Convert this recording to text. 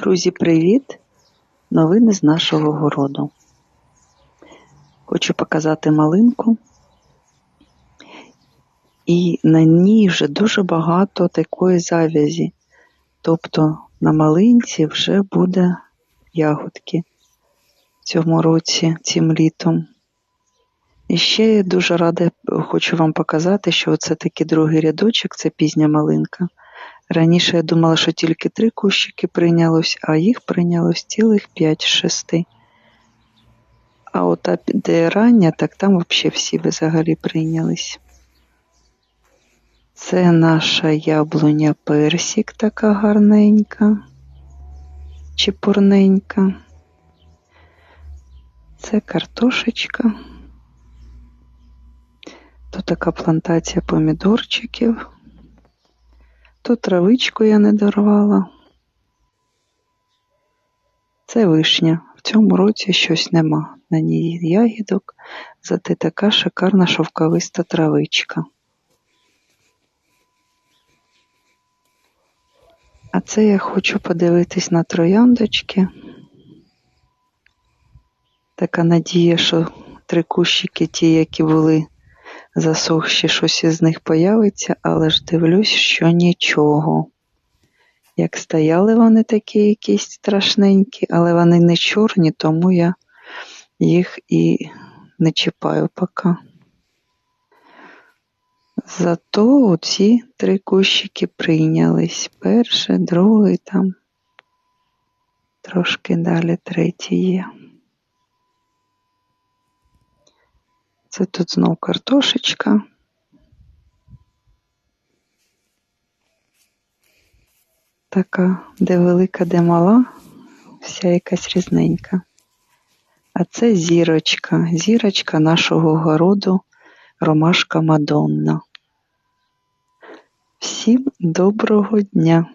Друзі, привіт! Новини з нашого городу. Хочу показати малинку. І на ній вже дуже багато такої завязі. Тобто на малинці вже буде ягодки цьому році, цим літом. І ще я дуже рада хочу вам показати, що це такий другий рядочок, це пізня малинка. Раніше я думала, що тільки три кущики прийнялось, а їх прийнялось цілих п'ять шести. А от де рання, так там взагалі всі взагалі прийнялись. Це наша яблуня персик така гарненька, чепурненька. Це картошечка. Тут така плантація помідорчиків. Тут травичку я не дорвала. Це вишня. В цьому році щось нема. На ній ягідок, зате така шикарна шовковиста травичка. А це я хочу подивитись на трояндочки. Така надія, що три кущики ті, які були засохші, щось із них появиться, але ж дивлюсь, що нічого. Як стояли вони такі якісь страшненькі, але вони не чорні, тому я їх і не чіпаю поки. Зато ці три кущики прийнялись. Перший, другий там, трошки далі третій є. Це тут знов картошечка. Така, де велика, де мала, вся якась різненька. А це зірочка, зірочка нашого городу Ромашка Мадонна. Всім доброго дня!